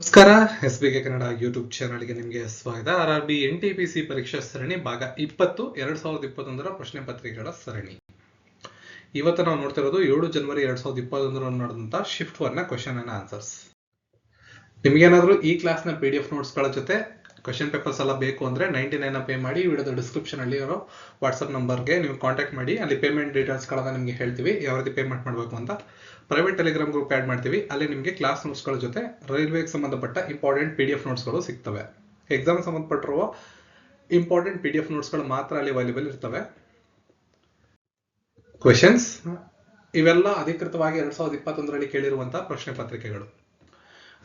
ನಮಸ್ಕಾರ, S B K Kannada YouTube ಚಾನಲ್ಗೆ ನಿಮಗೆ ಸ್ವಾಗತ. R R B N T P C ಪರೀಕ್ಷಾ ಸರಣಿ ಭಾಗ ಇಪ್ಪತ್ತು, ಎರಡ್ ಸಾವಿರದ ಇಪ್ಪತ್ತೊಂದರ ಪ್ರಶ್ನೆ ಪತ್ರಿಕೆಗಳ ಸರಣಿ. ಇವತ್ತು ನಾವು ನೋಡ್ತಿರೋದು ಏಳು ಜನವರಿ ಎರಡ್ ಸಾವಿರದ ಇಪ್ಪತ್ತೊಂದರ ನಡೆದಂತ shift one question and answers ನಿಮ್ಗೇನಾದ್ರೂ ಈ ಕ್ಲಾಸ್ನ ಪಿ ಡಿ ಎಫ್ ನೋಟ್ಸ್ಗಳ ಜೊತೆ ಕ್ವಶನ್ ಪೇಪರ್ಸ್ ಎಲ್ಲ ಬೇಕು ಅಂದ್ರೆ ನೈಂಟಿ ನೈನ್ ಪೇ ಮಾಡಿ ವಿಡಿಯೋದ ಡಿಸ್ಕ್ರಿಪ್ಷನ್ ಅಲ್ಲಿ ಇರೋ ವಾಟ್ಸ್ಆಪ್ ನಂಬರ್ಗೆ ನೀವು ಕಾಂಟ್ಯಾಕ್ಟ್ ಮಾಡಿ. ಅಲ್ಲಿ ಪೇಮೆಂಟ್ ಡೀಟೇಲ್ಸ್ ಗಳನ್ನ ನಿಮಗೆ ಹೇಳ್ತೀವಿ. ಯಾವ ರೀತಿ ಪೇಮೆಂಟ್ ಮಾಡಬೇಕು ಅಂತ. ಪ್ರೈವೇಟ್ ಟೆಲಿಗ್ರಾಮ್ ಗ್ರೂಪ್ ಆಡ್ ಮಾಡ್ತೀವಿ. ಅಲ್ಲಿ ನಿಮಗೆ ಕ್ಲಾಸ್ ನೋಟ್ಸ್ಗಳ ಜೊತೆ ರೈಲ್ವೆಗೆ ಸಂಬಂಧಪಟ್ಟ ಇಂಪಾರ್ಟೆಂಟ್ ಪಿ ಡಿ ಎಫ್ ನೋಟ್ಸ್ಗಳು ಸಿಗ್ತವೆ. ಎಕ್ಸಾಮ್ ಸಂಬಂಧಪಟ್ಟಿರುವ ಇಂಪಾರ್ಟೆಂಟ್ ಪಿ ಡಿ ಎಫ್ ನೋಟ್ಸ್ಗಳು ಮಾತ್ರ ಅಲ್ಲಿ ಅವೈಲೇಬಲ್ ಇರ್ತವೆ. ಕ್ವೆಶನ್ಸ್ ಇವೆಲ್ಲ ಅಧಿಕೃತವಾಗಿ ಎರಡ್ ಸಾವಿರದ ಇಪ್ಪತ್ತೊಂದರಲ್ಲಿ ಕೇಳಿರುವಂತಹ ಪ್ರಶ್ನೆ ಪತ್ರಿಕೆಗಳು.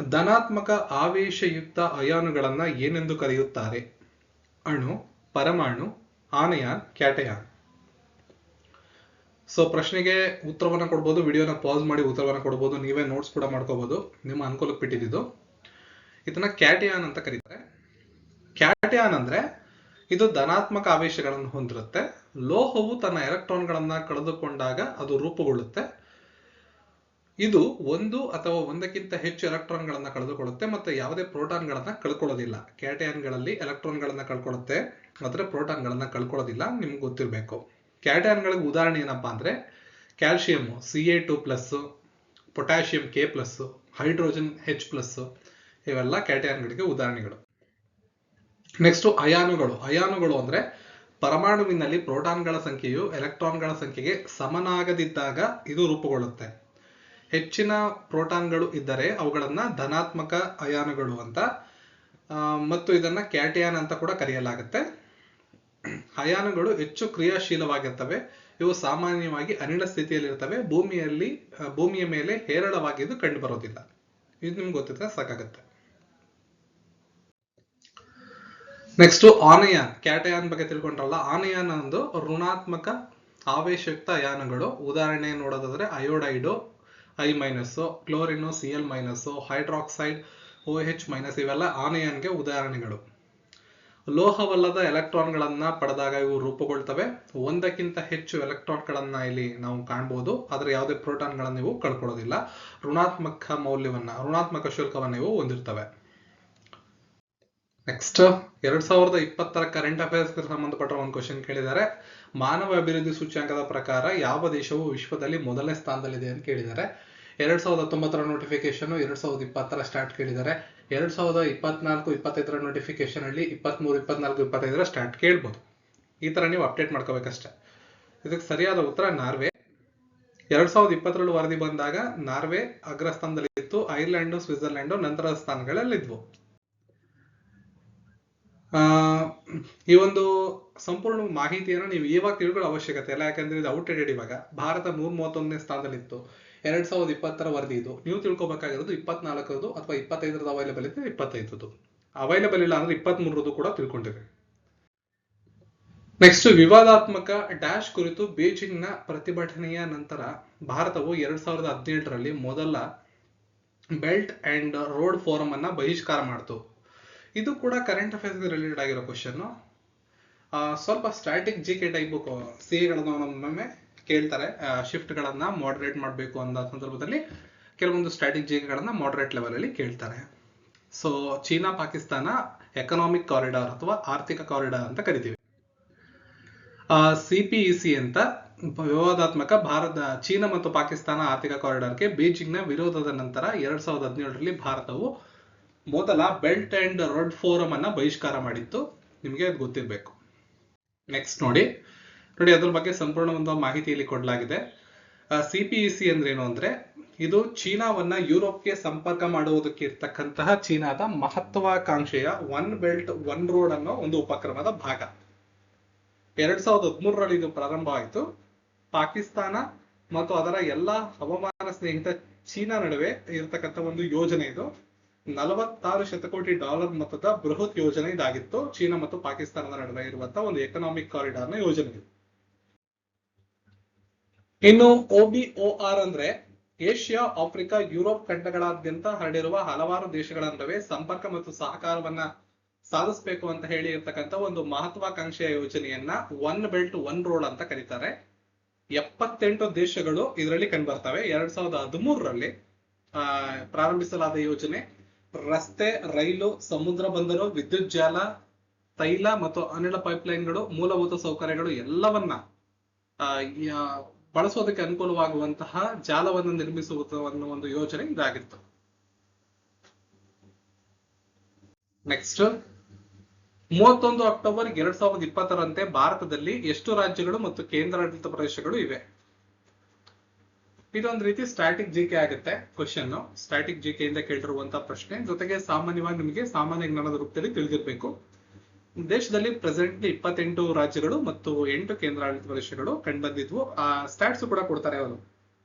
ಧನಾತ್ಮಕ ಆವೇಶಯುಕ್ತ ಅಯಾನುಗಳನ್ನ ಏನೆಂದು ಕರೆಯುತ್ತಾರೆ? ಅಣು, ಪರಮಾಣು, ಆನಯಾನ್, ಕ್ಯಾಟಯಾನ್. ಸೊ ಪ್ರಶ್ನೆಗೆ ಉತ್ತರವನ್ನ ಕೊಡ್ಬೋದು, ವಿಡಿಯೋನ ಪಾಸ್ ಮಾಡಿ ಉತ್ತರವನ್ನ ಕೊಡ್ಬೋದು, ನೀವೇ ನೋಟ್ಸ್ ಕೂಡ ಮಾಡ್ಕೋಬಹುದು ನಿಮ್ಮ ಅನುಕೂಲಕ್ಕೆ ಬಿಟ್ಟಿದ್ದು. ಇದನ್ನ ಕ್ಯಾಟಿಯಾನ್ ಅಂತ ಕರೀತಾರೆ. ಕ್ಯಾಟಯಾನ್ ಅಂದ್ರೆ ಇದು ಧನಾತ್ಮಕ ಆವೇಶಗಳನ್ನು ಹೊಂದಿರುತ್ತೆ. ಲೋಹವು ತನ್ನ ಎಲೆಕ್ಟ್ರಾನ್ಗಳನ್ನ ಕಳೆದುಕೊಂಡಾಗ ಅದು ರೂಪುಗೊಳ್ಳುತ್ತೆ. ಇದು ಒಂದು ಅಥವಾ ಒಂದಕ್ಕಿಂತ ಹೆಚ್ಚು ಎಲೆಕ್ಟ್ರಾನ್ಗಳನ್ನು ಕಳೆದುಕೊಳ್ಳುತ್ತೆ ಮತ್ತೆ ಯಾವುದೇ ಪ್ರೋಟಾನ್ಗಳನ್ನು ಕಳ್ಕೊಳ್ಳೋದಿಲ್ಲ. ಕ್ಯಾಟಯಾನ್ಗಳಲ್ಲಿ ಎಲೆಕ್ಟ್ರಾನ್ಗಳನ್ನು ಕಳ್ಕೊಳ್ಳುತ್ತೆ ಆದರೆ ಪ್ರೋಟಾನ್ಗಳನ್ನು ಕಳ್ಕೊಳ್ಳೋದಿಲ್ಲ ನಿಮ್ಗೆ ಗೊತ್ತಿರಬೇಕು. ಕ್ಯಾಟಯಾನ್ಗಳಿಗೆ ಉದಾಹರಣೆ ಏನಪ್ಪಾ ಅಂದ್ರೆ calcium C A two plus potassium K plus hydrogen H plus ಇವೆಲ್ಲ ಕ್ಯಾಟಯಾನ್ಗಳಿಗೆ ಉದಾಹರಣೆಗಳು. ನೆಕ್ಸ್ಟ್ ಅಯಾನುಗಳು. ಅಯಾನುಗಳು ಅಂದ್ರೆ ಪರಮಾಣುವಿನಲ್ಲಿ ಪ್ರೋಟಾನ್ಗಳ ಸಂಖ್ಯೆಯು ಎಲೆಕ್ಟ್ರಾನ್ಗಳ ಸಂಖ್ಯೆಗೆ ಸಮನಾಗದಿದ್ದಾಗ ಇದು ರೂಪುಗೊಳ್ಳುತ್ತೆ. ಹೆಚ್ಚಿನ ಪ್ರೋಟಾನ್ಗಳು ಇದ್ದರೆ ಅವುಗಳನ್ನ ಧನಾತ್ಮಕ ಅಯಾನುಗಳು ಅಂತ ಮತ್ತು ಇದನ್ನ ಕ್ಯಾಟಿಯಾನ್ ಅಂತ ಕೂಡ ಕರೆಯಲಾಗುತ್ತೆ. ಅಯಾನುಗಳು ಹೆಚ್ಚು ಕ್ರಿಯಾಶೀಲವಾಗಿರ್ತವೆ. ಇವು ಸಾಮಾನ್ಯವಾಗಿ ಅನಿಲ ಸ್ಥಿತಿಯಲ್ಲಿರ್ತವೆ. ಭೂಮಿಯಲ್ಲಿ ಭೂಮಿಯ ಮೇಲೆ ಹೇರಳವಾಗಿದ್ದು ಕಂಡು ಬರೋದಿಲ್ಲ ಇದು ನಿಮ್ಗೆ ಗೊತ್ತಿದ್ರೆ ಸಾಕಾಗುತ್ತೆ. Next anion. ಕ್ಯಾಟಯಾನ್ ಬಗ್ಗೆ ತಿಳ್ಕೊಂಡ್ರಲ್ಲ, ಆನಯಾನ್ ಒಂದು ಋಣಾತ್ಮಕ ಆವೇಶಯುಕ್ತ ಅಯಾನುಗಳು. ಉದಾಹರಣೆ ನೋಡೋದಾದ್ರೆ, iodide I minus, chlorine C L minus, hydroxide, O H minus ಇವೆಲ್ಲ ಆನೆಯನ್ಗೆ ಉದಾಹರಣೆಗಳು. ಲೋಹವಲ್ಲದ ಎಲೆಕ್ಟ್ರಾನ್ಗಳನ್ನ ಪಡೆದಾಗ ಇವು ರೂಪುಗೊಳ್ತವೆ. ಒಂದಕ್ಕಿಂತ ಹೆಚ್ಚು ಎಲೆಕ್ಟ್ರಾನ್ಗಳನ್ನ ಇಲ್ಲಿ ನಾವು ಕಾಣ್ಬೋದು. ಆದ್ರೆ ಯಾವುದೇ ಪ್ರೋಟಾನ್ಗಳನ್ನು ಇವು ಕಳ್ಕೊಳ್ಳೋದಿಲ್ಲ. ಋಣಾತ್ಮಕ ಮೌಲ್ಯವನ್ನ, ಋಣಾತ್ಮಕ ಶುಲ್ಕವನ್ನ ಇವು ಹೊಂದಿರ್ತವೆ. ನೆಕ್ಸ್ಟ್ ಎರಡ್ ಸಾವಿರದ ಇಪ್ಪತ್ತರ ಕರೆಂಟ್ ಅಫೇರ್ಸ್ ಸಂಬಂಧಪಟ್ಟ ಒಂದು ಕ್ವಶನ್ ಕೇಳಿದ್ದಾರೆ. ಮಾನವ ಅಭಿವೃದ್ಧಿ ಸೂಚ್ಯಾಂಕದ ಪ್ರಕಾರ ಯಾವ ದೇಶವು ವಿಶ್ವದಲ್ಲಿ ಮೊದಲನೇ ಸ್ಥಾನದಲ್ಲಿದೆ ಅಂತ ಕೇಳಿದ್ದಾರೆ. ಎರಡ್ ಸಾವಿರದ ಹತ್ತೊಂಬತ್ತರ ನೋಟಿಫಿಕೇಶನ್ ಎರಡ್ ಸಾವಿರದ ಇಪ್ಪತ್ತರ ಸ್ಟಾರ್ಟ್ ಕೇಳಿದ್ದಾರೆ. ಎರಡ್ ಸಾವಿರದ ಇಪ್ಪತ್ನಾಲ್ಕು, ಇಪ್ಪತ್ತೈದರ ನೋಟಿಫಿಕೇಶನ್ ಅಲ್ಲಿ ಇಪ್ಪತ್ಮೂರು, ಇಪ್ಪತ್ನಾಲ್ಕು, ಇಪ್ಪತ್ತೈದರ ಸ್ಟಾರ್ಟ್ ಕೇಳ್ಬೋದು. ಈ ತರ ನೀವು ಅಪ್ಡೇಟ್ ಮಾಡ್ಕೋಬೇಕಷ್ಟೇ. ಇದಕ್ಕೆ ಸರಿಯಾದ ಉತ್ತರ ನಾರ್ವೆ. ಎರಡ್ ಸಾವಿರದ ಇಪ್ಪತ್ತರಲ್ಲಿ ವರದಿ ಬಂದಾಗ ನಾರ್ವೆ ಅಗ್ರಸ್ಥಾನದಲ್ಲಿತ್ತು. ಐರ್ಲೆಂಡ್, ಸ್ವಿಟ್ಜರ್ಲೆಂಡ್ ನಂತರದ ಸ್ಥಾನಗಳಲ್ಲಿದ್ವು. ಈ ಒಂದು ಸಂಪೂರ್ಣ ಮಾಹಿತಿಯನ್ನು ನೀವು ಇವಾಗ ತಿಳ್ಕೊಳ್ಳೋ ಅವಶ್ಯಕತೆ ಇಲ್ಲ. ಯಾಕಂದ್ರೆ ಇದು ಔಟ್ಡೇಟೆಡ್ ಇವಾಗ. ಭಾರತ ನೂರ ಮೂವತ್ತೊಂದನೇ ಸ್ಥಾನದಲ್ಲಿತ್ತು ಎರಡ್ ಸಾವಿರದ ಇಪ್ಪತ್ತರ ವರದಿ ಇದು. ನೀವು ತಿಳ್ಕೊಬೇಕಾಗಿರೋದು ಇಪ್ಪತ್ನಾಲ್ಕರದು ಅಥವಾ ಇಪ್ಪತ್ತೈದರದ್ದು ಅವೈಲೇಬಲ್ ಇದ್ರೆ ಇಪ್ಪತ್ತೈದು ಅವೈಲೇಬಲ್ ಇಲ್ಲ ಅಂದ್ರೆ ಇಪ್ಪತ್ಮೂರರದು ಕೂಡ ತಿಳ್ಕೊಂಡಿದೆ ನೆಕ್ಸ್ಟ್ ವಿವಾದಾತ್ಮಕ ಡ್ಯಾಶ್ ಕುರಿತು ಬೀಜಿಂಗ್ನ ಪ್ರತಿಭಟನೆಯ ನಂತರ ಭಾರತವು ಎರಡ್ ಸಾವಿರದ ಹದಿನೆಂಟರಲ್ಲಿ ಮೊದಲ ಬೆಲ್ಟ್ ಅಂಡ್ ರೋಡ್ ಫೋರಂ ಅನ್ನ ಬಹಿಷ್ಕಾರ ಮಾಡಿತು. ಇದು ಕೂಡ ಕರೆಂಟ್ ಅಫೇರ್ಸ್ ರಿಲೇಟೆಡ್ ಆಗಿರೋ ಕ್ವಶನ್ ಸ್ವಲ್ಪ static G K type C ಸಿಎಗಳನ್ನ ಒಮ್ಮೊಮ್ಮೆ ಕೇಳ್ತಾರೆ. ಶಿಫ್ಟ್ ಗಳನ್ನ ಮಾಡರೇಟ್ ಮಾಡಬೇಕು ಅನ್ನೋ ಸಂದರ್ಭದಲ್ಲಿ ಕೆಲವೊಂದು ಸ್ಟ್ಯಾಟಿಕ್ ಜಿ ಕೆಗಳನ್ನು ಮಾಡರೇಟ್ ಲೆವೆಲ್ ಅಲ್ಲಿ ಕೇಳ್ತಾರೆ. So China, Pakistan economic corridor ಅಥವಾ ಆರ್ಥಿಕ ಕಾರಿಡಾರ್ ಅಂತ ಕರಿತೀವಿ. ಸಿಪಿಇಸಿ ಅಂತ ವಿವಾದಾತ್ಮಕ ಭಾರತ, ಚೀನಾ ಮತ್ತು ಪಾಕಿಸ್ತಾನ ಆರ್ಥಿಕ ಕಾರಿಡಾರ್ಗೆ ಬೀಜಿಂಗ್ನ ವಿರೋಧದ ನಂತರ ಎರಡ್ ಸಾವಿರದ ಹದಿನೇಳರಲ್ಲಿ ಭಾರತವು ಮೊದಲ ಬೆಲ್ಟ್ ಅಂಡ್ ರೋಡ್ ಫೋರಂ ಅನ್ನ ಬಹಿಷ್ಕಾರ ಮಾಡಿತ್ತು. ನಿಮಗೆ ಅದು ಗೊತ್ತಿರಬೇಕು. ನೆಕ್ಸ್ಟ್ ನೋಡಿ. ನೋಡಿ, ಅದ್ರ ಬಗ್ಗೆ ಸಂಪೂರ್ಣ ಒಂದು ಮಾಹಿತಿ ಇಲ್ಲಿ ಕೊಡಲಾಗಿದೆ ಸಿಪಿಇಸಿ ಅಂದ್ರೆ ಏನು ಅಂದ್ರೆ, ಇದು ಚೀನಾವನ್ನ ಯುರೋಪ್ಗೆ ಸಂಪರ್ಕ ಮಾಡುವುದಕ್ಕೆ ಇರ್ತಕ್ಕಂತಹ ಚೀನಾದ ಮಹತ್ವಾಕಾಂಕ್ಷೆಯ ಒನ್ ಬೆಲ್ಟ್, ಒನ್ ರೋಡ್ ಅನ್ನೋ ಒಂದು ಉಪಕ್ರಮದ ಭಾಗ. ಎರಡ್ ಸಾವಿರದ ಹದಿಮೂರರಲ್ಲಿ ಇದು ಪ್ರಾರಂಭ ಆಯಿತು ಪಾಕಿಸ್ತಾನ ಮತ್ತು ಅದರ ಎಲ್ಲಾ ಹವಾಮಾನ ಸ್ನೇಹಿತ ಚೀನಾ ನಡುವೆ ಇರತಕ್ಕಂಥ ಒಂದು ಯೋಜನೆ ಇದು. ನಲವತ್ತಾರು ಶತಕೋಟಿ ಡಾಲರ್ ಮೊತ್ತದ ಬೃಹತ್ ಯೋಜನೆ ಇದಾಗಿತ್ತು. ಚೀನಾ ಮತ್ತು ಪಾಕಿಸ್ತಾನದ ನಡುವೆ ಇರುವಂತಹ ಒಂದು ಎಕನಾಮಿಕ್ ಕಾರಿಡಾರ್ನ ಯೋಜನೆ ಇದು. ಇನ್ನು ಒಬಿಒಆರ್ ಅಂದ್ರೆ ಏಷ್ಯಾ, ಆಫ್ರಿಕಾ, ಯುರೋಪ್ ಖಂಡಗಳಾದ್ಯಂತ ಹರಡಿರುವ ಹಲವಾರು ದೇಶಗಳ ನಡುವೆ ಸಂಪರ್ಕ ಮತ್ತು ಸಹಕಾರವನ್ನ ಸಾಧಿಸಬೇಕು ಅಂತ ಹೇಳಿ ಇರ್ತಕ್ಕಂಥ ಒಂದು ಮಹತ್ವಾಕಾಂಕ್ಷೆಯ ಯೋಜನೆಯನ್ನ ಒನ್ ಬೆಲ್ಟ್ ಒನ್ ರೋಡ್ ಅಂತ ಕರೀತಾರೆ. ಎಪ್ಪತ್ತೆಂಟು ದೇಶಗಳು ಇದರಲ್ಲಿ ಕಂಡುಬರ್ತವೆ ಎರಡ್ ಸಾವಿರದ ಹದಿಮೂರರಲ್ಲಿ ಪ್ರಾರಂಭಿಸಲಾದ ಯೋಜನೆ. ರಸ್ತೆ, ರೈಲು, ಸಮುದ್ರ ಬಂದರು, ವಿದ್ಯುತ್ ಜಾಲ, ತೈಲ ಮತ್ತು ಅನಿಲ ಪೈಪ್ಲೈನ್ಗಳು, ಮೂಲಭೂತ ಸೌಕರ್ಯಗಳು ಎಲ್ಲವನ್ನ ಬಳಸೋದಕ್ಕೆ ಅನುಕೂಲವಾಗುವಂತಹ ಜಾಲವನ್ನು ನಿರ್ಮಿಸುವುದು ಅನ್ನೋ ಒಂದು ಯೋಜನೆ ಇದಾಗಿತ್ತು. ನೆಕ್ಸ್ಟ್ ಮೂವತ್ತೊಂದು ಅಕ್ಟೋಬರ್ ಎರಡ್ ಸಾವಿರದ ಇಪ್ಪತ್ತರಂತೆ ಭಾರತದಲ್ಲಿ ಎಷ್ಟು ರಾಜ್ಯಗಳು ಮತ್ತು ಕೇಂದ್ರಾಡಳಿತ ಪ್ರದೇಶಗಳು ಇವೆ? ಇದೊಂದು ರೀತಿ ಸ್ಟ್ಯಾಟಿಕ್ ಜಿ ಕೆ ಆಗುತ್ತೆ ಕ್ವಶನ್ ಸ್ಟ್ಯಾಟಿಕ್ ಜಿ ಕೆ ಇಂದ ಕೇಳಿರುವಂತಹ ಪ್ರಶ್ನೆ. ಜೊತೆಗೆ ಸಾಮಾನ್ಯವಾಗಿ ನಿಮಗೆ ಸಾಮಾನ್ಯ ಜ್ಞಾನದ ರೂಪದಲ್ಲಿ ತಿಳಿದಿರಬೇಕು. ದೇಶದಲ್ಲಿ ಪ್ರೆಸೆಂಟ್ಲಿ ಇಪ್ಪತ್ತೆಂಟು ರಾಜ್ಯಗಳು ಮತ್ತು ಎಂಟು ಕೇಂದ್ರಾಡಳಿತ ಪ್ರದೇಶಗಳು ಕಂಡುಬಂದಿದ್ವು. ಆ ಸ್ಟಾಟ್ಸ್ ಕೂಡ ಕೊಡ್ತಾರೆ ಅವರು.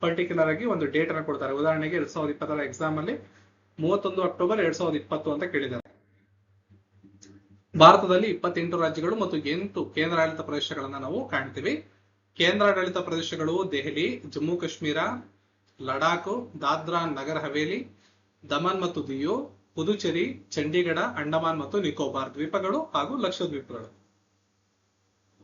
ಪರ್ಟಿಕ್ಯುಲರ್ ಆಗಿ ಒಂದು ಡೇಟ್ ಅನ್ನ ಕೊಡ್ತಾರೆ. ಉದಾಹರಣೆಗೆ ಎರಡ್ ಸಾವಿರದ ಇಪ್ಪತ್ತರ ಎಕ್ಸಾಮ್ ಅಲ್ಲಿ ಮೂವತ್ತೊಂದು ಅಕ್ಟೋಬರ್ ಎರಡ್ ಸಾವಿರದ ಇಪ್ಪತ್ತು ಅಂತ ಕೇಳಿದ್ದಾರೆ. ಭಾರತದಲ್ಲಿ ಇಪ್ಪತ್ತೆಂಟು ರಾಜ್ಯಗಳು ಮತ್ತು ಎಂಟು ಕೇಂದ್ರಾಡಳಿತ ಪ್ರದೇಶಗಳನ್ನ ನಾವು ಕಾಣ್ತೀವಿ. ಕೇಂದ್ರಾಡಳಿತ ಪ್ರದೇಶಗಳು ದೆಹಲಿ, ಜಮ್ಮು ಕಾಶ್ಮೀರ, ಲಡಾಖ್, ದಾದ್ರಾ, ನಗರ ಹವೇಲಿ, ದಮನ್ ಮತ್ತು ದಿಯು, ಪುದುಚೇರಿ, ಚಂಡೀಗಢ, ಅಂಡಮಾನ್ ಮತ್ತು ನಿಕೋಬಾರ್ ದ್ವೀಪಗಳು ಹಾಗೂ ಲಕ್ಷದ್ವೀಪಗಳು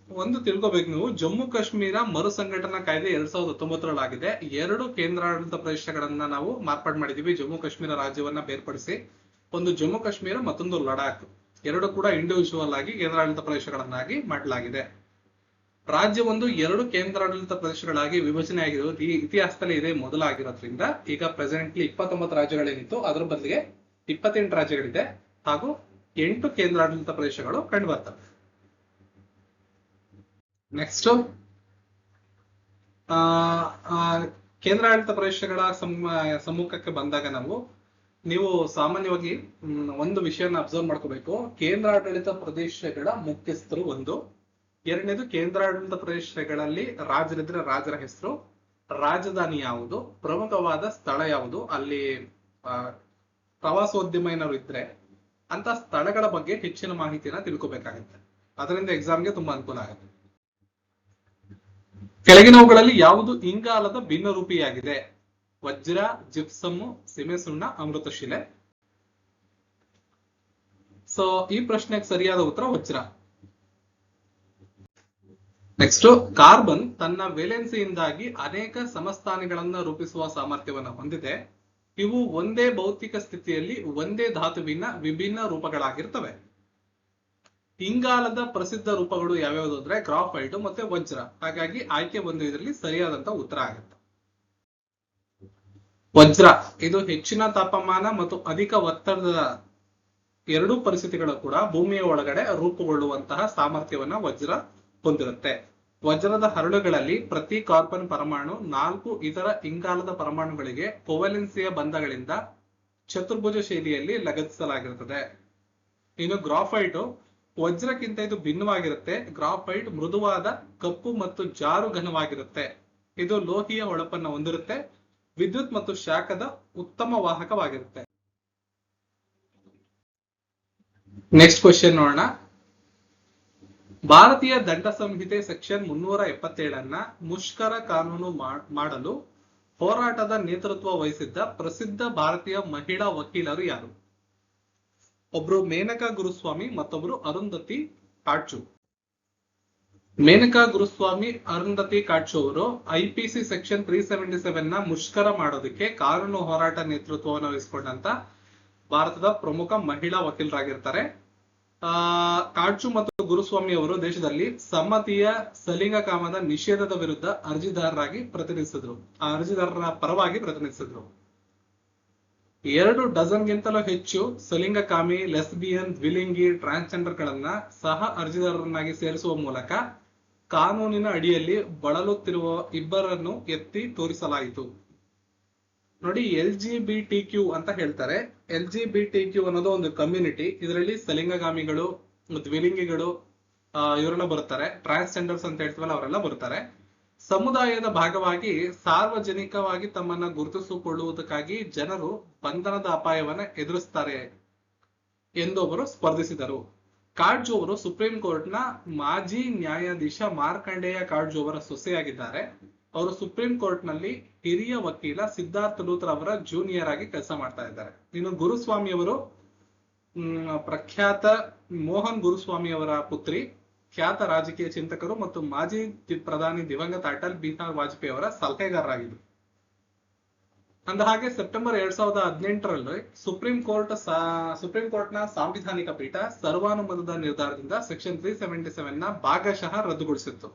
ಒಂದು ತಿಳ್ಕೋಬೇಕು ನೀವು, ಜಮ್ಮು ಕಾಶ್ಮೀರ ಮರು ಸಂಘಟನಾ ಕಾಯ್ದೆ ಎರಡ್ ಸಾವಿರದ ಹತ್ತೊಂಬತ್ತರಲ್ಲಿ ಆಗಿದೆ ಎರಡು ಕೇಂದ್ರಾಡಳಿತ ಪ್ರದೇಶಗಳನ್ನ ನಾವು ಮಾರ್ಪಾಡು ಮಾಡಿದೀವಿ, ಜಮ್ಮು ಕಾಶ್ಮೀರ ರಾಜ್ಯವನ್ನ ಬೇರ್ಪಡಿಸಿ. ಒಂದು ಜಮ್ಮು ಕಾಶ್ಮೀರ, ಮತ್ತೊಂದು ಲಡಾಖ್. ಎರಡು ಕೂಡ ಇಂಡಿವಿಜುವಲ್ ಆಗಿ ಕೇಂದ್ರಾಡಳಿತ ಪ್ರದೇಶಗಳನ್ನಾಗಿ ಮಾಡಲಾಗಿದೆ. ರಾಜ್ಯ ಒಂದು ಎರಡು ಕೇಂದ್ರಾಡಳಿತ ಪ್ರದೇಶಗಳಾಗಿ ವಿಭಜನೆ ಆಗಿರೋದು ಈ ಇತಿಹಾಸದಲ್ಲಿ ಇದೇ ಮೊದಲಾಗಿರೋದ್ರಿಂದ, ಈಗ ಪ್ರೆಸೆಂಟ್ಲಿ ಇಪ್ಪತ್ತೊಂಬತ್ತು ರಾಜ್ಯಗಳೇನಿತ್ತು ಅದರ ಬದಲಿಗೆ ಇಪ್ಪತ್ತೆಂಟು ರಾಜ್ಯಗಳಿದೆ ಹಾಗೂ ಎಂಟು ಕೇಂದ್ರಾಡಳಿತ ಪ್ರದೇಶಗಳು ಕಂಡು ಬರ್ತವೆ ನೆಕ್ಸ್ಟ್ ಕೇಂದ್ರಾಡಳಿತ ಪ್ರದೇಶಗಳ ಸಮ್ಮ- ಸಮ್ಮುಖಕ್ಕೆ ಬಂದಾಗ ನಾವು, ನೀವು ಸಾಮಾನ್ಯವಾಗಿ ಒಂದು ವಿಷಯನ ಅಬ್ಸರ್ವ್ ಮಾಡ್ಕೋಬೇಕು. ಕೇಂದ್ರಾಡಳಿತ ಪ್ರದೇಶಗಳ ಮುಖ್ಯಸ್ಥರು ಒಂದು ಎರಡನೇದು ಕೇಂದ್ರಾಡಳಿತ ಪ್ರದೇಶಗಳಲ್ಲಿ ರಾಜರಿದ್ರೆ ರಾಜರ ಹೆಸರು. ರಾಜಧಾನಿ ಯಾವುದು? ಪ್ರಮುಖವಾದ ಸ್ಥಳ ಯಾವುದು? ಅಲ್ಲಿ ಪ್ರವಾಸೋದ್ಯಮ ಏನಾದ್ರು ಇದ್ರೆ ಅಂತ ಸ್ಥಳಗಳ ಬಗ್ಗೆ ಹೆಚ್ಚಿನ ಮಾಹಿತಿಯನ್ನ ತಿಳ್ಕೊಬೇಕಾಗುತ್ತೆ. ಅದರಿಂದ ಎಕ್ಸಾಮ್ಗೆ ತುಂಬಾ ಅನುಕೂಲ ಆಗುತ್ತೆ. ಕೆಳಗಿನವುಗಳಲ್ಲಿ ಯಾವುದು ಇಂಗಾಲದ ಭಿನ್ನರೂಪಿಯಾಗಿದೆ? ವಜ್ರ, ಜಿಪ್ಸಮ್ಮು, ಸಿಮೆಸುಣ್ಣ, ಅಮೃತಶಿಲೆ. ಸೊ ಈ ಪ್ರಶ್ನೆಗೆ ಸರಿಯಾದ ಉತ್ತರ ವಜ್ರ. ನೆಕ್ಸ್ಟ್ ಕಾರ್ಬನ್ ತನ್ನ ವೇಲೆನ್ಸಿಯಿಂದಾಗಿ ಅನೇಕ ಸಮಸ್ಥಾನಿಗಳನ್ನ ರೂಪಿಸುವ ಸಾಮರ್ಥ್ಯವನ್ನು ಹೊಂದಿದೆ. ಇವು ಒಂದೇ ಭೌತಿಕ ಸ್ಥಿತಿಯಲ್ಲಿ ಒಂದೇ ಧಾತುವಿನ ವಿಭಿನ್ನ ರೂಪಗಳಾಗಿರ್ತವೆ. ಇಂಗಾಲದ ಪ್ರಸಿದ್ಧ ರೂಪಗಳು ಯಾವ್ಯಾವುದು ಅಂದ್ರೆ ಗ್ರಾಫೈಟ್ ಮತ್ತೆ ವಜ್ರ. ಹಾಗಾಗಿ ಆಯ್ಕೆ ಒಂದು ಇದರಲ್ಲಿ ಸರಿಯಾದಂತ ಉತ್ತರ ಆಗುತ್ತೆ. ವಜ್ರ, ಇದು ಹೆಚ್ಚಿನ ತಾಪಮಾನ ಮತ್ತು ಅಧಿಕ ಒತ್ತಡದ ಎರಡೂ ಪರಿಸ್ಥಿತಿಗಳು ಕೂಡ ಭೂಮಿಯ ಒಳಗಡೆ ರೂಪುಗೊಳ್ಳುವಂತಹ ಸಾಮರ್ಥ್ಯವನ್ನ ವಜ್ರ ಹೊಂದಿರುತ್ತೆ. ವಜ್ರದ ಹರಳುಗಳಲ್ಲಿ ಪ್ರತಿ ಕಾರ್ಬನ್ ಪರಮಾಣು ನಾಲ್ಕು ಇತರ ಇಂಗಾಲದ ಪರಮಾಣುಗಳಿಗೆ ಕೋವಲೆನ್ಸಿಯ ಬಂಧಗಳಿಂದ ಚತುರ್ಭುಜ ಶೈಲಿಯಲ್ಲಿ ಲಗತ್ತಿಸಲಾಗಿರುತ್ತದೆ. ಇನ್ನು ಗ್ರಾಫೈಟ್, ವಜ್ರಕ್ಕಿಂತ ಇದು ಭಿನ್ನವಾಗಿರುತ್ತೆ. ಗ್ರಾಫೈಟ್ ಮೃದುವಾದ ಕಪ್ಪು ಮತ್ತು ಜಾರು ಘನವಾಗಿರುತ್ತೆ. ಇದು ಲೋಹಿಯ ಹೊಳಪನ್ನು ಹೊಂದಿರುತ್ತೆ. ವಿದ್ಯುತ್ ಮತ್ತು ಶಾಖದ ಉತ್ತಮ ವಾಹಕವಾಗಿರುತ್ತೆ. ನೆಕ್ಸ್ಟ್ ಕ್ವಶನ್ ನೋಡೋಣ. ಭಾರತೀಯ ದಂಡ ಸಂಹಿತೆ ಸೆಕ್ಷನ್ ಮುನ್ನೂರ ಎಪ್ಪತ್ತೇಳನ್ನ ಮುಷ್ಕರ ಕಾನೂನು ಮಾಡಲು ಹೋರಾಟದ ನೇತೃತ್ವ ವಹಿಸಿದ್ದ ಪ್ರಸಿದ್ಧ ಭಾರತೀಯ ಮಹಿಳಾ ವಕೀಲರು ಯಾರು? ಒಬ್ರು ಮೇನಕಾ ಗುರುಸ್ವಾಮಿ, ಮತ್ತೊಬ್ರು ಅರುಂಧತಿ ಕಾಟ್ಚು. ಮೇನಕಾ ಗುರುಸ್ವಾಮಿ, ಅರುಂಧತಿ ಕಾಟ್ಚು ಅವರು ಐಪಿಸಿ ಸೆಕ್ಷನ್ ತ್ರೀ ಸೆವೆಂಟಿ ಸೆವೆನ್ನ ಮುಷ್ಕರ ಮಾಡೋದಕ್ಕೆ ಕಾನೂನು ಹೋರಾಟ ನೇತೃತ್ವವನ್ನು ವಹಿಸಿಕೊಂಡಂತ ಭಾರತದ ಪ್ರಮುಖ ಮಹಿಳಾ ವಕೀಲರಾಗಿರ್ತಾರೆ. ಆ, ಕಾಡ್ಚು ಮತ್ತು ಗುರುಸ್ವಾಮಿ ಅವರು ದೇಶದಲ್ಲಿ ಸಮ್ಮತಿಯ ಸಲಿಂಗ ಕಾಮದ ನಿಷೇಧದ ವಿರುದ್ಧ ಅರ್ಜಿದಾರರಾಗಿ ಪ್ರತಿನಿಧಿಸಿದ್ರು. ಆ ಅರ್ಜಿದಾರರ ಪರವಾಗಿ ಪ್ರತಿನಿಧಿಸಿದ್ರು. ಎರಡು ಡಜನ್ ಗಿಂತಲೂ ಹೆಚ್ಚು ಸಲಿಂಗಕಾಮಿ ಲೆಸ್ಬಿಯನ್, ದ್ವಿಲಿಂಗಿ ಟ್ರಾನ್ಸ್ಜೆಂಡರ್ ಗಳನ್ನ ಸಹ ಅರ್ಜಿದಾರರನ್ನಾಗಿ ಸೇರಿಸುವ ಮೂಲಕ ಕಾನೂನಿನ ಅಡಿಯಲ್ಲಿ ಬಳಲುತ್ತಿರುವ ಇಬ್ಬರನ್ನು ಎತ್ತಿ ತೋರಿಸಲಾಯಿತು. ನೋಡಿ, ಎಲ್ ಜಿ ಅಂತ ಹೇಳ್ತಾರೆ. L G B T Q ಅನ್ನೋದು ಒಂದು ಕಮ್ಯುನಿಟಿ ಇದರಲ್ಲಿ ಸಲಿಂಗಗಾಮಿಗಳು ದ್ವಿಲಿಂಗಿಗಳು ಇವರೆಲ್ಲ ಬರ್ತಾರೆ. ಟ್ರಾನ್ಸ್ಜೆಂಡರ್ಸ್ ಅಂತ ಹೇಳ್ತೀವಲ್ಲ, ಅವರೆಲ್ಲ ಬರ್ತಾರೆ. ಸಮುದಾಯದ ಭಾಗವಾಗಿ ಸಾರ್ವಜನಿಕವಾಗಿ ತಮ್ಮನ್ನ ಗುರುತಿಸಿಕೊಳ್ಳುವುದಕ್ಕಾಗಿ ಜನರು ಬಂಧನದ ಅಪಾಯವನ್ನ ಎದುರಿಸ್ತಾರೆ ಎಂದು ಅವರು ಸ್ಪರ್ಧಿಸಿದರು. ಕಾಡ್ಜು ಅವರು ಸುಪ್ರೀಂ ಕೋರ್ಟ್ನ ಮಾಜಿ ನ್ಯಾಯಾಧೀಶ ಮಾರ್ಕಂಡೇಯ ಕಾಡ್ಜು ಅವರ ಸೊಸೆಯಾಗಿದ್ದಾರೆ. ಅವರು ಸುಪ್ರೀಂ ಕೋರ್ಟ್ನಲ್ಲಿ ಹಿರಿಯ ವಕೀಲ ಸಿದ್ಧಾರ್ಥ ಲೂತ್ರ ಅವರ ಜೂನಿಯರ್ ಆಗಿ ಕೆಲಸ ಮಾಡ್ತಾ ಇದ್ದಾರೆ. ಇನ್ನು ಗುರುಸ್ವಾಮಿ ಅವರು ಪ್ರಖ್ಯಾತ ಮೋಹನ್ ಗುರುಸ್ವಾಮಿ ಅವರ ಪುತ್ರಿ, ಖ್ಯಾತ ರಾಜಕೀಯ ಚಿಂತಕರು ಮತ್ತು ಮಾಜಿ ಪ್ರಧಾನಿ ದಿವಂಗತ ಅಟಲ್ ಬಿಹಾರ್ ವಾಜಪೇಯಿ ಅವರ ಸಲಹೆಗಾರರಾಗಿದ್ದರು. ಅಂದ ಹಾಗೆ ಸೆಪ್ಟೆಂಬರ್ ಎರಡ್ ಸಾವಿರದ ಹದಿನೆಂಟರಲ್ಲಿ ಸುಪ್ರೀಂ ಕೋರ್ಟ್ ಸುಪ್ರೀಂ ಕೋರ್ಟ್ನ ಸಾಂವಿಧಾನಿಕ ಪೀಠ ಸರ್ವಾನುಮತದ ನಿರ್ಧಾರದಿಂದ ಸೆಕ್ಷನ್ ತ್ರೀ ಸೆವೆಂಟಿ ಸೆವೆನ್ನ ಭಾಗಶಃ ರದ್ದುಗೊಳಿಸಿತ್ತು.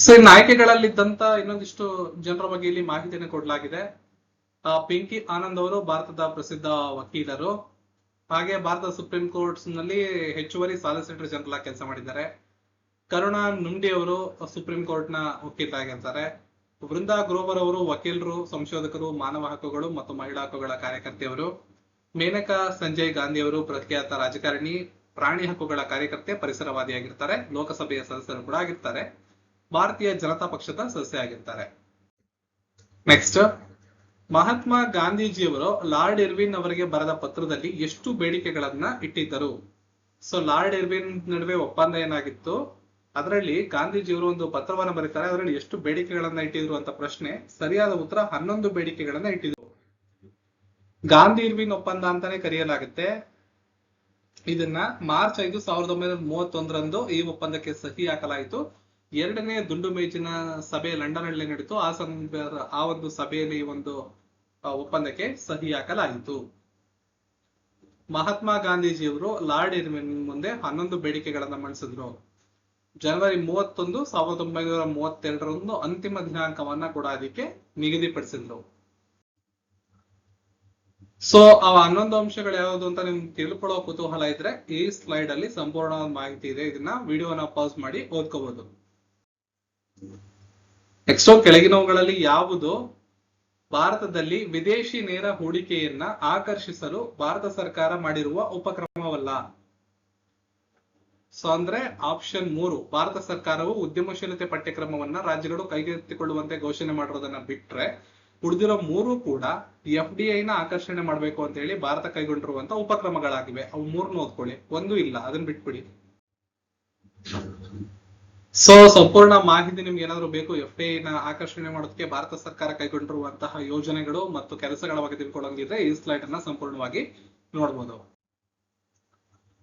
ಸೊ ಇನ್ನು ಆಯ್ಕೆಗಳಲ್ಲಿದ್ದಂತ ಇನ್ನೊಂದಿಷ್ಟು ಜನರ ಬಗ್ಗೆ ಇಲ್ಲಿ ಮಾಹಿತಿಯನ್ನು ಕೊಡಲಾಗಿದೆ. ಪಿಂಕಿ ಆನಂದ್ ಅವರು, ಭಾರತದ ಪ್ರಸಿದ್ಧ ವಕೀಲರು. ಹಾಗೆ ಭಾರತದ ಸುಪ್ರೀಂ ಕೋರ್ಟ್ನಲ್ಲಿ ಹೆಚ್ಚುವರಿ ಸಾಲಿಸಿಟರ್ ಜನರಲ್ ಆಗಿ ಕೆಲಸ ಮಾಡಿದ್ದಾರೆ. ಕರುಣಾ ನುಂಡಿ ಅವರು ಸುಪ್ರೀಂ ಕೋರ್ಟ್ನ ವಕೀಲರಾಗಿರ್ತಾರೆ ವೃಂದಾ ಗ್ರೋವರ್ ಅವರು ವಕೀಲರು, ಸಂಶೋಧಕರು, ಮಾನವ ಹಕ್ಕುಗಳು ಮತ್ತು ಮಹಿಳಾ ಹಕ್ಕುಗಳ ಕಾರ್ಯಕರ್ತೆಯವರು ಮೇನಕಾ ಸಂಜಯ್ ಗಾಂಧಿ ಅವರು ಪ್ರಖ್ಯಾತ ರಾಜಕಾರಣಿ, ಪ್ರಾಣಿ ಹಕ್ಕುಗಳ ಕಾರ್ಯಕರ್ತೆ, ಪರಿಸರವಾದಿಯಾಗಿರ್ತಾರೆ. ಲೋಕಸಭೆಯ ಸದಸ್ಯರು ಕೂಡ ಆಗಿರ್ತಾರೆ. ಭಾರತೀಯ ಜನತಾ ಪಕ್ಷದ ಸದಸ್ಯ ಆಗಿರ್ತಾರೆ. ನೆಕ್ಸ್ಟ್ ಮಹಾತ್ಮ ಗಾಂಧೀಜಿಯವರು ಲಾರ್ಡ್ ಇರ್ವಿನ್ ಅವರಿಗೆ ಬರೆದ ಪತ್ರದಲ್ಲಿ ಎಷ್ಟು ಬೇಡಿಕೆಗಳನ್ನ ಇಟ್ಟಿದ್ದರು. ಸೊ ಲಾರ್ಡ್ ಇರ್ವಿನ್ ನಡುವೆ ಒಪ್ಪಂದ ಏನಾಗಿತ್ತು? ಅದರಲ್ಲಿ ಗಾಂಧೀಜಿಯವರು ಒಂದು ಪತ್ರವನ್ನ ಬರೀತಾರೆ. ಅದರಲ್ಲಿ ಎಷ್ಟು ಬೇಡಿಕೆಗಳನ್ನ ಇಟ್ಟಿದ್ರು ಅಂತ ಪ್ರಶ್ನೆ, ಸರಿಯಾದ ಉತ್ತರ ಹನ್ನೊಂದು ಬೇಡಿಕೆಗಳನ್ನ ಇಟ್ಟಿದ್ರು. ಗಾಂಧಿ ಇರ್ವಿನ್ ಒಪ್ಪಂದ ಅಂತಾನೆ ಕರೆಯಲಾಗುತ್ತೆ. ಇದನ್ನ ಮಾರ್ಚ್ ಐದು ಸಾವಿರದ ಒಂಬೈನೂರ ಮೂವತ್ತೊಂದರಂದು ಈ ಒಪ್ಪಂದಕ್ಕೆ ಸಹಿ ಹಾಕಲಾಯಿತು. ಎರಡನೇ ದುಂಡು ಮೇಜಿನ ಸಭೆ ಲಂಡನ್ನಲ್ಲಿ ನಡೀತು ಆ ಸಂದರ್ಭ ಆ ಒಂದು ಸಭೆಯಲ್ಲಿ ಒಂದು ಒಪ್ಪಂದಕ್ಕೆ ಸಹಿ ಹಾಕಲಾಯಿತು ಮಹಾತ್ಮ ಗಾಂಧೀಜಿಯವರು ಲಾರ್ಡ್ ಇರ್ವಿನ್ ಮುಂದೆ ಹನ್ನೊಂದು ಬೇಡಿಕೆಗಳನ್ನ ಮಂಡಿಸಿದ್ರು. ಜನವರಿ ಮೂವತ್ತೊಂದು ಸಾವಿರದ ಒಂಬೈನೂರ ಮೂವತ್ತೆರಡರಂದು ಅಂತಿಮ ದಿನಾಂಕವನ್ನ ಕೂಡ ಅದಕ್ಕೆ ನಿಗದಿಪಡಿಸಿದ್ರು. ಸೊ ಆ ಹನ್ನೊಂದು ಅಂಶಗಳು ಯಾವುದು ಅಂತ ನಿಮ್ಗೆ ತಿಳ್ಕೊಳ್ಳೋ ಕುತೂಹಲ ಇದ್ರೆ ಈ ಸ್ಲೈಡ್ ಅಲ್ಲಿ ಸಂಪೂರ್ಣ ಮಾಹಿತಿ ಇದೆ. ಇದನ್ನ ವಿಡಿಯೋನ ಪಾಸ್ ಮಾಡಿ ಓದ್ಕೋಬಹುದು ನೆಕ್ಸ್ಟ್ ಕೆಳಗಿನವುಗಳಲ್ಲಿ ಯಾವುದು? ಭಾರತದಲ್ಲಿ ವಿದೇಶಿ ನೇರ ಹೂಡಿಕೆಯನ್ನ ಆಕರ್ಷಿಸಲು ಭಾರತ ಸರ್ಕಾರ ಮಾಡಿರುವ ಉಪಕ್ರಮವಲ್ಲ. ಸೊ ಅಂದ್ರೆ ಆಪ್ಷನ್ ಮೂರು, ಭಾರತ ಸರ್ಕಾರವು ಉದ್ಯಮಶೀಲತೆ ಪಠ್ಯಕ್ರಮವನ್ನ ರಾಜ್ಯಗಳು ಕೈಗೆತ್ತಿಕೊಳ್ಳುವಂತೆ ಘೋಷಣೆ ಮಾಡಿರೋದನ್ನ ಬಿಟ್ರೆ ಉಳಿದಿರೋ ಮೂರು ಕೂಡ ಎಫ್ ಡಿ ಐನ ಆಕರ್ಷಣೆ ಮಾಡಬೇಕು ಅಂತ ಹೇಳಿ ಭಾರತ ಕೈಗೊಂಡಿರುವಂತ ಉಪಕ್ರಮಗಳಾಗಿವೆ. ಅವು ಮೂರ್ನ ಓದ್ಕೊಳ್ಳಿ. ಒಂದು ಇಲ್ಲ, ಅದನ್ನ ಬಿಟ್ಬಿಡಿ. ಸೊ ಸಂಪೂರ್ಣ ಮಾಹಿತಿ ನಿಮ್ಗೆ ಏನಾದ್ರು ಬೇಕು ಎಫ್ ಡಿ ನ ಆಕರ್ಷಣೆ ಮಾಡೋದಕ್ಕೆ ಭಾರತ ಸರ್ಕಾರ ಕೈಗೊಂಡಿರುವಂತಹ ಯೋಜನೆಗಳು ಮತ್ತು ಕೆಲಸಗಳ ಬಗ್ಗೆ ತಿಳ್ಕೊಳ್ಳೋಂಗಿದ್ರೆ ಈ ಸ್ಲೈಡ್ ಅನ್ನ ಸಂಪೂರ್ಣವಾಗಿ ನೋಡ್ಬೋದು.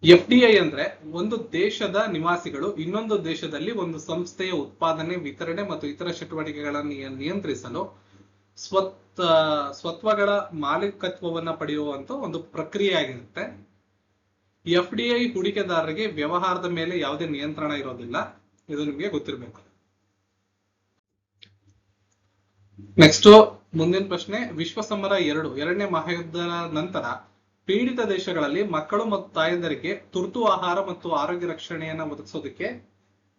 ಎಫ್ ಡಿ ಐ ಅಂದ್ರೆ ಒಂದು ದೇಶದ ನಿವಾಸಿಗಳು, ಇನ್ನೊಂದು ದೇಶದಲ್ಲಿ ಒಂದು ಸಂಸ್ಥೆಯ ಉತ್ಪಾದನೆ, ವಿತರಣೆ ಮತ್ತು ಇತರ ಚಟುವಟಿಕೆಗಳನ್ನು ನಿಯಂತ್ರಿಸಲು ಸ್ವತ್, ಸ್ವತ್ವಗಳ ಮಾಲೀಕತ್ವವನ್ನ ಪಡೆಯುವಂತ ಒಂದು ಪ್ರಕ್ರಿಯೆ ಆಗಿರುತ್ತೆ. ಎಫ್ ಡಿ ಐ ಹೂಡಿಕೆದಾರರಿಗೆ ವ್ಯವಹಾರದ ಮೇಲೆ ಯಾವುದೇ ನಿಯಂತ್ರಣ ಇರೋದಿಲ್ಲ. ಇದು ನಿಮಗೆ ಗೊತ್ತಿರಬೇಕು. ನೆಕ್ಸ್ಟ್ ಮುಂದಿನ ಪ್ರಶ್ನೆ ವಿಶ್ವ ಸಮರ ಎರಡು, ಎರಡನೇ ಮಹಾಯುದ್ಧದ ನಂತರ ಪೀಡಿತ ದೇಶಗಳಲ್ಲಿ ಮಕ್ಕಳು ಮತ್ತು ತಾಯಂದರಿಗೆ ತುರ್ತು ಆಹಾರ ಮತ್ತು ಆರೋಗ್ಯ ರಕ್ಷಣೆಯನ್ನ ಒದಗಿಸೋದಕ್ಕೆ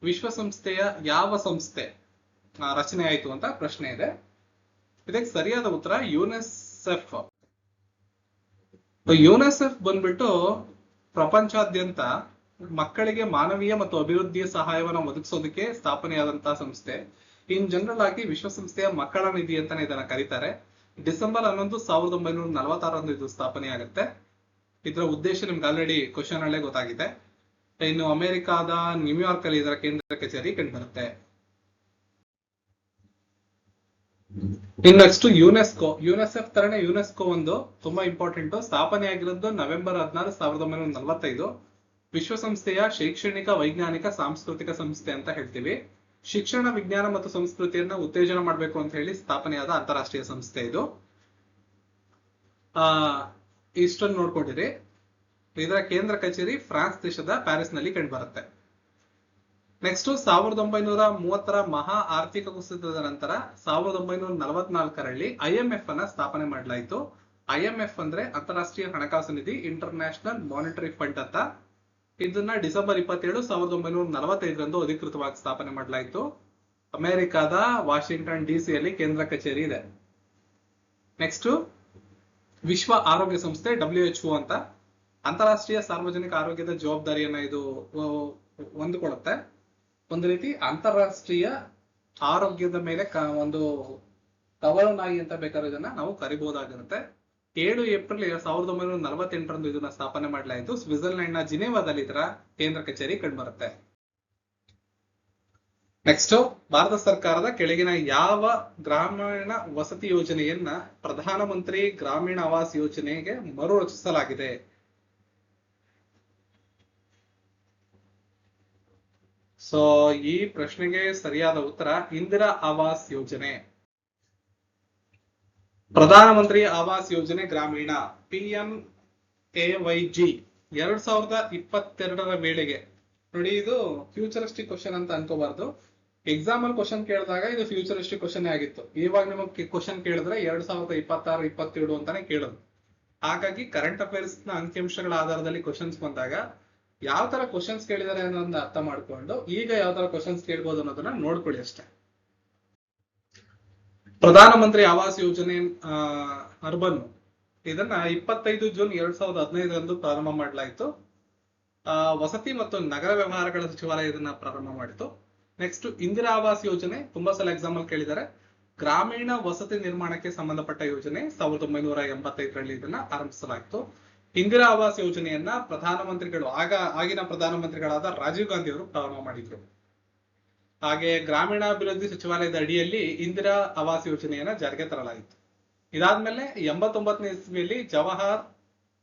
ವಿಶ್ವಸಂಸ್ಥೆಯ ಯಾವ ಸಂಸ್ಥೆ ರಚನೆ ಆಯಿತು ಅಂತ ಪ್ರಶ್ನೆ ಇದೆ. ಇದಕ್ಕೆ ಸರಿಯಾದ ಉತ್ತರ ಯುನೆಸೆಫ್. ಯುನೆಸೆಫ್ ಬಂದ್ಬಿಟ್ಟು ಪ್ರಪಂಚಾದ್ಯಂತ ಮಕ್ಕಳಿಗೆ ಮಾನವೀಯ ಮತ್ತು ಅಭಿವೃದ್ಧಿಯ ಸಹಾಯವನ್ನು ಒದಗಿಸೋದಕ್ಕೆ ಸ್ಥಾಪನೆಯಾದಂತಹ ಸಂಸ್ಥೆ. ಇನ್ ಜನರಲ್ ಆಗಿ ವಿಶ್ವಸಂಸ್ಥೆಯ ಮಕ್ಕಳ ನಿಧಿ ಅಂತಾನೆ ಇದನ್ನ ಕರೀತಾರೆ. ಡಿಸೆಂಬರ್ ಹನ್ನೊಂದು ಸಾವಿರದ ಒಂಬೈನೂರ ನಲವತ್ತಾರರಂದು ಇದು ಸ್ಥಾಪನೆ ಆಗುತ್ತೆ. ಇದರ ಉದ್ದೇಶ ನಿಮ್ಗೆ ಆಲ್ರೆಡಿ ಕ್ವಶನ್ ಅಲ್ಲೇ ಗೊತ್ತಾಗಿದೆ. ಇನ್ನು ಅಮೆರಿಕಾದ ನ್ಯೂಯಾರ್ಕ್ ಅಲ್ಲಿ ಇದರ ಕೇಂದ್ರ ಕಚೇರಿ ಕಂಡುಬರುತ್ತೆ ಇನ್ ನೆಕ್ಸ್ಟ್ ಯುನೆಸ್ಕೋ. ಯುನೆಸ್ಎಫ್ ತರನೇ ಯುನೆಸ್ಕೋ ಒಂದು ತುಂಬಾ ಇಂಪಾರ್ಟೆಂಟ್ ಸ್ಥಾಪನೆ ಆಗಿರೋದು ನವೆಂಬರ್ ಹದಿನಾರು ಸಾವಿರದ ಒಂಬೈನೂರ ನಲವತ್ತೈದು. ವಿಶ್ವಸಂಸ್ಥೆಯ ಶೈಕ್ಷಣಿಕ, ವೈಜ್ಞಾನಿಕ, ಸಾಂಸ್ಕೃತಿಕ ಸಂಸ್ಥೆ ಅಂತ ಹೇಳ್ತೀವಿ. ಶಿಕ್ಷಣ, ವಿಜ್ಞಾನ ಮತ್ತು ಸಂಸ್ಕೃತಿಯನ್ನ ಉತ್ತೇಜನ ಮಾಡಬೇಕು ಅಂತ ಹೇಳಿ ಸ್ಥಾಪನೆಯಾದ ಅಂತಾರಾಷ್ಟ್ರೀಯ ಸಂಸ್ಥೆ ಇದು. ಆ ಇಷ್ಟನ್ನು ನೋಡ್ಕೊಂಡಿರಿ. ಇದರ ಕೇಂದ್ರ ಕಚೇರಿ ಫ್ರಾನ್ಸ್ ದೇಶದ ಪ್ಯಾರಿಸ್ನಲ್ಲಿ ಕಂಡುಬರುತ್ತೆ. ನೆಕ್ಸ್ಟ್ ಸಾವಿರದ ಒಂಬೈನೂರ ಮೂವತ್ತರ ಮಹಾ ಆರ್ಥಿಕ ಕುಸಿತದ ನಂತರ ಸಾವಿರದ ಒಂಬೈನೂರ ನಲವತ್ನಾಲ್ಕರಲ್ಲಿ ಐಎಂಎಫ್ ಅನ್ನ ಸ್ಥಾಪನೆ ಮಾಡಲಾಯಿತು. ಐಎಂಎಫ್ ಅಂದ್ರೆ ಅಂತಾರಾಷ್ಟ್ರೀಯ ಹಣಕಾಸು ನಿಧಿ ಇಂಟರ್ನ್ಯಾಷನಲ್ ಮಾನಿಟರಿ ಫಂಡ್ ಅಂತ. ಇದನ್ನ ಡಿಸೆಂಬರ್ ಇಪ್ಪತ್ತೇಳು ಸಾವಿರದ ಒಂಬೈನೂರ ನಲವತ್ತೈದರಂದು ಅಧಿಕೃತವಾಗಿ ಸ್ಥಾಪನೆ ಮಾಡಲಾಯಿತು. ಅಮೆರಿಕಾದ ವಾಷಿಂಗ್ಟನ್ ಡಿಸಿಯಲ್ಲಿ ಕೇಂದ್ರ ಕಚೇರಿ ಇದೆ. ನೆಕ್ಸ್ಟ್ ವಿಶ್ವ ಆರೋಗ್ಯ ಸಂಸ್ಥೆ ಡಬ್ಲ್ಯೂ ಎಚ್ ಅಂತ. ಅಂತಾರಾಷ್ಟ್ರೀಯ ಸಾರ್ವಜನಿಕ ಆರೋಗ್ಯದ ಜವಾಬ್ದಾರಿಯನ್ನ ಇದು ಹೊಂದಿಕೊಳ್ಳುತ್ತೆ. ಒಂದು ರೀತಿ ಅಂತಾರಾಷ್ಟ್ರೀಯ ಆರೋಗ್ಯದ ಮೇಲೆ ಒಂದು ಕವಲನಾಗಿ ಅಂತ ಬೇಕಾದ್ರೆ ಇದನ್ನ ನಾವು ಕರಿಬಹುದಾಗಿರುತ್ತೆ ಏಳು ಏಪ್ರಿಲ್ ಸಾವಿರದ ಒಂಬೈನೂರ ನಲವತ್ತೆಂಟರಂದು ಇದನ್ನ ಸ್ಥಾಪನೆ ಮಾಡಲಾಯಿತು. ಸ್ವಿಟ್ಜರ್ಲೆಂಡ್ನ ಜಿನೇವಾದಲ್ಲಿ ಇದರ ಕೇಂದ್ರ ಕಚೇರಿ ಕಂಡುಬರುತ್ತೆ. ನೆಕ್ಸ್ಟ್ ಭಾರತ ಸರ್ಕಾರದ ಕೆಳಗಿನ ಯಾವ ಗ್ರಾಮೀಣ ವಸತಿ ಯೋಜನೆಯನ್ನ ಪ್ರಧಾನಮಂತ್ರಿ ಗ್ರಾಮೀಣ ಆವಾಸ್ ಯೋಜನೆಗೆ ಮರು ರಚಿಸಲಾಗಿದೆ ಸೊ ಈ ಪ್ರಶ್ನೆಗೆ ಸರಿಯಾದ ಉತ್ತರ ಇಂದಿರಾ ಆವಾಸ್ ಯೋಜನೆ. ಪ್ರಧಾನಮಂತ್ರಿ ಆವಾಸ್ ಯೋಜನೆ ಗ್ರಾಮೀಣ ಪಿಎಂ ಎ ವೈ ಜಿ ಎರಡ್ ಸಾವಿರದ ಇಪ್ಪತ್ತೆರಡರ ವೇಳೆಗೆ ನೋಡಿ, ಇದು ಫ್ಯೂಚರಿಸ್ಟಿಕ್ ಕ್ವಶನ್ ಅಂತ ಅನ್ಕೋಬಾರ್ದು. ಎಕ್ಸಾಮ್ ಅಲ್ಲಿ ಕ್ವಶನ್ ಕೇಳಿದಾಗ ಇದು ಫ್ಯೂಚರಿಸ್ಟಿಕ್ ಕ್ವಶನ್ ಆಗಿತ್ತು. ಇವಾಗ ನಿಮಗೆ ಕ್ವಶನ್ ಕೇಳಿದ್ರೆ ಎರಡ್ ಸಾವಿರದ ಇಪ್ಪತ್ತಾರು, ಇಪ್ಪತ್ತೇಳು ಅಂತಾನೆ ಕೇಳೋದು. ಹಾಗಾಗಿ ಕರೆಂಟ್ ಅಫೇರ್ಸ್ನ ಅಂಕಿಅಂಶಗಳ ಆಧಾರದಲ್ಲಿ ಕ್ವಶನ್ಸ್ ಬಂದಾಗ ಯಾವ ತರ ಕ್ವಶನ್ಸ್ ಕೇಳಿದಾರೆ ಅನ್ನೋದನ್ನ ಅರ್ಥ ಮಾಡ್ಕೊಂಡು ಈಗ ಯಾವ ತರ ಕ್ವಶನ್ಸ್ ಕೇಳ್ಬೋದು ಅನ್ನೋದನ್ನ ನೋಡ್ಕೊಳ್ಳಿ ಅಷ್ಟೇ. ಪ್ರಧಾನಮಂತ್ರಿ ಆವಾಸ್ ಯೋಜನೆ ಅರ್ಬನ್ ಇದನ್ನ ಇಪ್ಪತ್ತೈದು ಜೂನ್ ಎರಡ್ ಸಾವಿರದ ಹದಿನೈದರಂದು ಪ್ರಾರಂಭ ಮಾಡಲಾಯಿತು. ವಸತಿ ಮತ್ತು ನಗರ ವ್ಯವಹಾರಗಳ ಸಚಿವಾಲಯ ಇದನ್ನ ಪ್ರಾರಂಭ ಮಾಡಿತು. ನೆಕ್ಸ್ಟ್ ಇಂದಿರಾ ಆವಾಸ್ ಯೋಜನೆ, ತುಂಬಾ ಸಲ ಎಕ್ಸಾಂಪಲ್ ಕೇಳಿದ್ದಾರೆ. ಗ್ರಾಮೀಣ ವಸತಿ ನಿರ್ಮಾಣಕ್ಕೆ ಸಂಬಂಧಪಟ್ಟ ಯೋಜನೆ, ಸಾವಿರದ ಒಂಬೈನೂರ ಎಂಬತ್ತೈದರಲ್ಲಿ ಇದನ್ನ ಆರಂಭಿಸಲಾಯಿತು. ಇಂದಿರಾ ಆವಾಸ್ ಯೋಜನೆಯನ್ನ ಪ್ರಧಾನಮಂತ್ರಿಗಳು ಆಗ, ಆಗಿನ ಪ್ರಧಾನಮಂತ್ರಿಗಳಾದ ರಾಜೀವ್ ಗಾಂಧಿ ಅವರು ಪ್ರಾರಂಭ ಮಾಡಿದ್ರು. ಹಾಗೆ ಗ್ರಾಮೀಣಾಭಿವೃದ್ಧಿ ಸಚಿವಾಲಯದ ಅಡಿಯಲ್ಲಿ ಇಂದಿರಾ ಆವಾಸ್ ಯೋಜನೆಯನ್ನ ಜಾರಿಗೆ ತರಲಾಯಿತು ಇದಾದ್ಮೇಲೆ ಎಂಬತ್ತೊಂಬತ್ತನೇ ಇಸ್ವಿಯಲ್ಲಿ ಜವಾಹರ್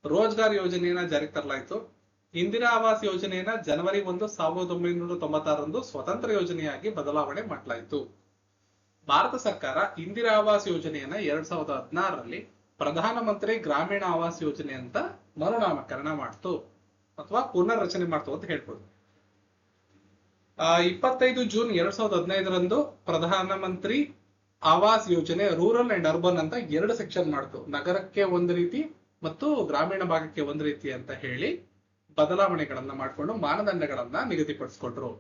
ರೋಜ್ಗಾರ್ ಯೋಜನೆಯನ್ನ ಜಾರಿಗೆ ತರಲಾಯಿತು ಇಂದಿರಾ ಆವಾಸ್ ಯೋಜನೆಯನ್ನ ಜನವರಿ ಒಂದು ಸಾವಿರದ ಒಂಬೈನೂರ ತೊಂಬತ್ತಾರರಂದು ಸ್ವತಂತ್ರ ಯೋಜನೆಯಾಗಿ ಬದಲಾವಣೆ ಮಾಡಲಾಯಿತು. ಭಾರತ ಸರ್ಕಾರ ಇಂದಿರಾ ಆವಾಸ್ ಯೋಜನೆಯನ್ನ ಎರಡ್ ಸಾವಿರದ ಹದಿನಾರರಲ್ಲಿ ಪ್ರಧಾನಮಂತ್ರಿ ಗ್ರಾಮೀಣ ಆವಾಸ್ ಯೋಜನೆ ಅಂತ ಮರುನಾಮಕರಣ ಮಾಡ್ತು. ಅಥವಾ ಪುನರ್ರಚನೆ ಮಾಡ್ತು ಅಂತ ಹೇಳ್ಬೋದು. ಇಪ್ಪತ್ತೈದು ಜೂನ್ ಎರಡ್ ಸಾವಿರದ ಹದಿನೈದರಂದು ಪ್ರಧಾನಮಂತ್ರಿ ಆವಾಸ್ ಯೋಜನೆ ರೂರಲ್ ಅಂಡ್ ಅರ್ಬನ್ ಅಂತ ಎರಡು ಸೆಕ್ಷನ್ ಮಾಡ್ತು. ನಗರಕ್ಕೆ ಒಂದು ರೀತಿ ಮತ್ತು ಗ್ರಾಮೀಣ ಭಾಗಕ್ಕೆ ಒಂದು ರೀತಿ ಅಂತ ಹೇಳಿ ಬದಲಾವಣೆಗಳನ್ನ ಮಾಡಿಕೊಂಡು ಮಾನದಂಡಗಳನ್ನ ನಿಗದಿಪಡಿಸ್ಕೊಟ್ರು.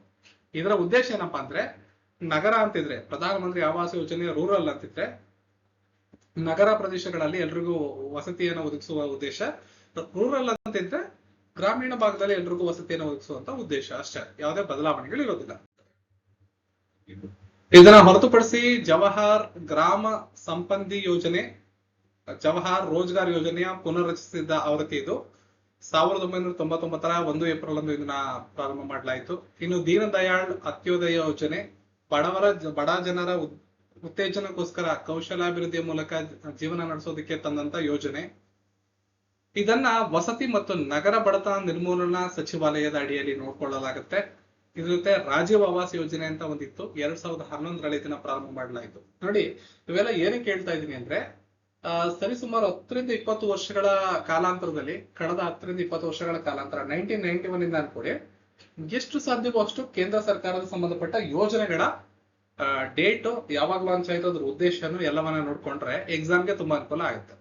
ಇದರ ಉದ್ದೇಶ ಏನಪ್ಪಾ ಅಂದ್ರೆ, ನಗರ ಅಂತಿದ್ರೆ ಪ್ರಧಾನಮಂತ್ರಿ ಆವಾಸ್ ಯೋಜನೆ ರೂರಲ್ ಅಂತಿದ್ರೆ, ನಗರ ಪ್ರದೇಶಗಳಲ್ಲಿ ಎಲ್ರಿಗೂ ವಸತಿಯನ್ನು ಒದಗಿಸುವ ಉದ್ದೇಶ, ರೂರಲ್ ಅಂತಿದ್ರೆ ಗ್ರಾಮೀಣ ಭಾಗದಲ್ಲಿ ಎಲ್ರಿಗೂ ವಸತಿಯನ್ನು ಒದಗಿಸುವಂತ ಉದ್ದೇಶ ಅಷ್ಟೇ. ಯಾವುದೇ ಬದಲಾವಣೆಗಳು ಇರೋದಿಲ್ಲ. ಇದನ್ನ ಹೊರತುಪಡಿಸಿ ಜವಾಹರ್ ಗ್ರಾಮ ಸಂಪಂದಿ ಯೋಜನೆ, ಜವಾಹರ್ ರೋಜ್ಗಾರ್ ಯೋಜನೆಯ ಪುನರ್ರಚಿಸಿದ ಆವೃತ್ತಿ ಇದು. ಸಾವಿರದ ಒಂಬೈನೂರ ತೊಂಬತ್ತೊಂಬತ್ತರ ಒಂದು ಏಪ್ರಿಲ್ ಒಂದು ಇದನ್ನ ಪ್ರಾರಂಭ ಮಾಡಲಾಯಿತು. ಇನ್ನು ದೀನ ದಯಾಳ್ ಅಂತ್ಯೋದಯ ಯೋಜನೆ, ಬಡವರ ಬಡ ಜನರ ಉತ್- ಉತ್ತೇಜನಕ್ಕೋಸ್ಕರ ಕೌಶಲಾಭಿವೃದ್ಧಿಯ ಮೂಲಕ ಜೀವನ ನಡೆಸೋದಕ್ಕೆ ತಂದಂತ ಯೋಜನೆ. ಇದನ್ನ ವಸತಿ ಮತ್ತು ನಗರ ಬಡತನ ನಿರ್ಮೂಲನಾ ಸಚಿವಾಲಯದ ಅಡಿಯಲ್ಲಿ ನೋಡ್ಕೊಳ್ಳಲಾಗುತ್ತೆ. ಇದ್ರ ಜೊತೆ ರಾಜೀವ್ ಆವಾಸ್ ಯೋಜನೆ ಅಂತ ಒಂದಿತ್ತು. ಎರಡ್ ಸಾವಿರದ ಹನ್ನೊಂದರಲ್ಲಿ ಇದನ್ನ ಪ್ರಾರಂಭ ಮಾಡಲಾಯಿತು. ನೋಡಿ, ಇವೆಲ್ಲ ಏನಕ್ಕೆ ಹೇಳ್ತಾ ಇದೀನಿ ಅಂದ್ರೆ ಸರಿ ಸರಿಸುಮಾರು ಹತ್ತರಿಂದ ಇಪ್ಪತ್ತು ವರ್ಷಗಳ ಕಾಲಾಂತರದಲ್ಲಿ, ಕಳೆದ ಹತ್ತರಿಂದ ಇಪ್ಪತ್ತು ವರ್ಷಗಳ ಕಾಲಾಂತರ ನೈನ್ಟೀನ್ ನೈನ್ಟಿ ಒನ್ ಇಂದ ಅನ್ಕೊಡಿ ಎಷ್ಟು ಸಾಧ್ಯವೋ ಅಷ್ಟು ಕೇಂದ್ರ ಸರ್ಕಾರದ ಸಂಬಂಧಪಟ್ಟ ಯೋಜನೆಗಳ ಡೇಟ್ ಯಾವಾಗ ಲಾಂಚ್ ಆಯ್ತು ಅದ್ರ ಉದ್ದೇಶನು ಎಲ್ಲವನ್ನ ನೋಡ್ಕೊಂಡ್ರೆ ಎಕ್ಸಾಮ್ಗೆ ತುಂಬಾ ಅನುಕೂಲ ಆಗುತ್ತೆ.